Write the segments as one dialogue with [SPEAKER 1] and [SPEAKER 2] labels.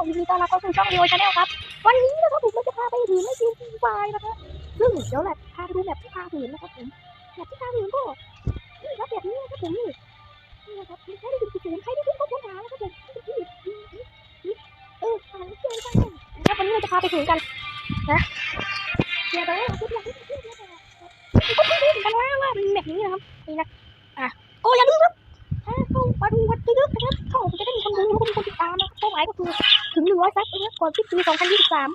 [SPEAKER 1] ผมยินดีต้อนรับเข้าสู่ช่องวิวชาแนลครับ วันนี้นะครับผมเราจะพาไปถือไม่ยืนฟรีไฟนะคะซึ่งเดี๋ยวแหละพาไปดูแบบที่พาถือนะครับผมแบบที่พาถือก็นี่ครับแบบนี้นะครับผมนี่นี่นะครับใช้ได้ถึงศูนย์ใช้ได้ถึงข้อมูลหานะครับผมนี่นี่นี่เออหาเจอกันนะครับวันนี้เราจะพาไปถือกันนะเดี๋ยวไปเราพูดอย่างที่พูดแล้วก็พูดกันว่าว่าเป็นแบบนี้นะครับนี่นะอะก็อย่าลืมครับถ้าเข้ามาดูวัดเยอะๆนะครับเข้าผมจะได้มีคนดูแล้วก็มีคนติดตามนะเป้าหมายก็คือ ร้อยซับนะครับก่อนสิ้นปีสองพันยี่สิบสาม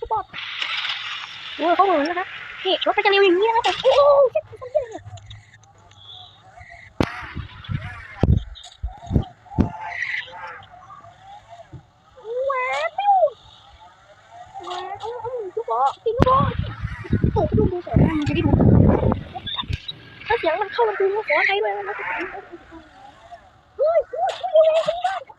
[SPEAKER 1] สปอร์ตโอ้ยเขาเหมือนนะครับนี่รถไปจะเร็วอย่างนี้นะครับผมโอ้โหเช็คคนเยอะเลยว้าวปิ้วว้าวเอาเอาลูกบอลกินลูกบอลเปิดดูดูเสร็จแล้วมันจะได้ดูถ้าเสียงมันเข้ามันดูขอใช้เลยนะเฮ้ยเฮ้ยเฮ้ยเฮ้ยเฮ้ย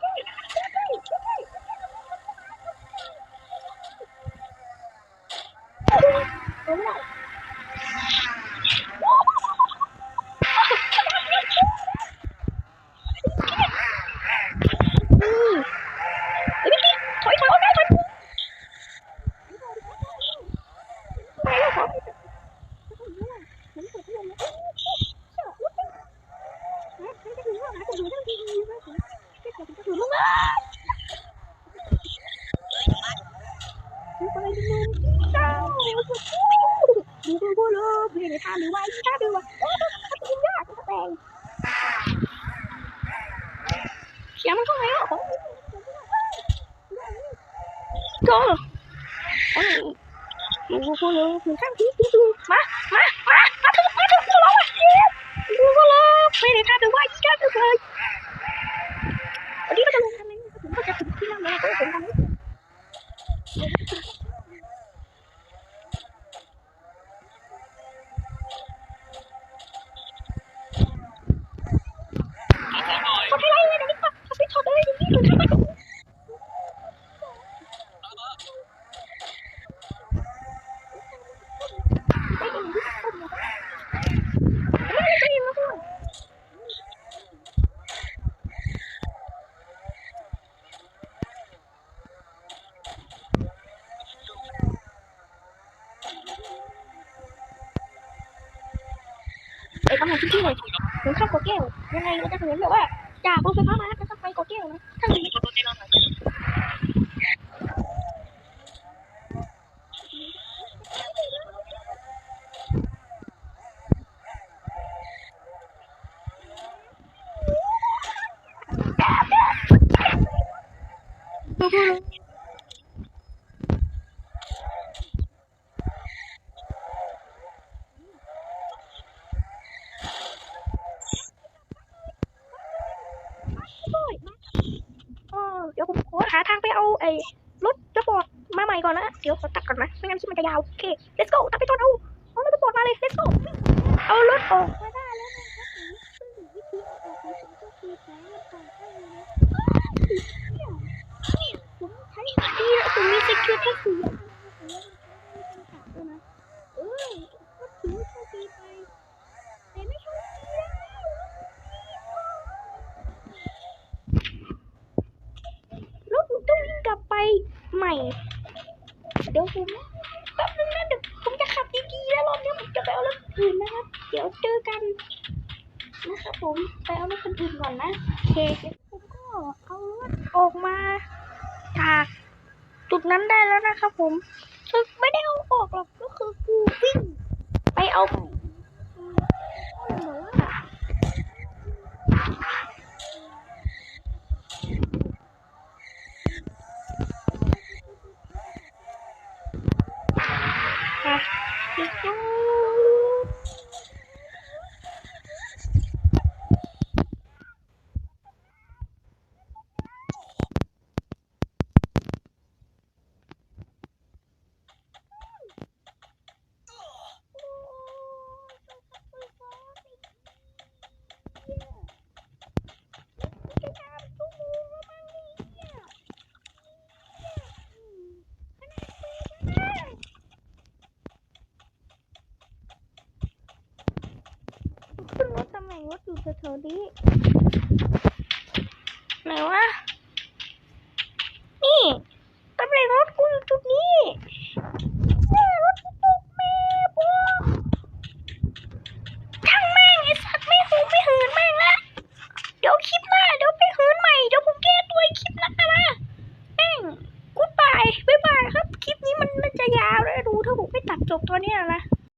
[SPEAKER 1] เลยเห็นทางหรือว่าอีกาดูว่ากินยากแปลงเสียงมันเข้าไหนอะก็อันนี้ดูดูเลยถึงข้างที่ดูดูมา มา มา มาถึงมาถึงเราอะดูก็เลยไม่ได้ทางหรือว่าอีกาดูเลยวันนี้เราจะลงทางนี้ผมก็จะถึงที่นั่นแล้วก็ถึงทางนี้ ไอ้ตำแหน่งที่เลยถึงขั้นกดแก้วยังไงเราจะเห็นแบบว่าจากรถไฟฟ้ามาจะต้องไป เดี๋ยวผมขอหาทางไปเอาไอ้รถจะปอดมาใหม่ก่อนนะ เดี๋ยวขอตัดก่อนนะ ไม่งั้นคลิปมันจะยาว โอเค let's go ตัดไปตอนเอาเอารถจะปอดมาเลย let's go เอารถออกมาได้แล้วนะครับผมใช้ดีแล้วผมมีสกิลแค่สี่อย่างนะเออก็ถือโชคดีไปแต่ไม่โชคดีแล้ว แล้วผมต้องวิ่งกลับไปใหม่ เดี๋ยวผมแป๊บนึงนะเดี๋ยวผมจะขับดีๆแล้วรอบนี้ผมจะไปเอารถอื่นนะครับ เดี๋ยวเจอกันนะครับผมไปเอารถคันอื่นก่อนนะโอเคผมก็เอารถออกมาจากจุดนั้นได้แล้วนะครับผมคือไม่ได้เอาออกหรอกก็คือกูวิ่งไปเอาเหมือนว่า ค่ะ let's go ขึ้นรถทำไมรถอยู่แถวๆนี้ไหนวะ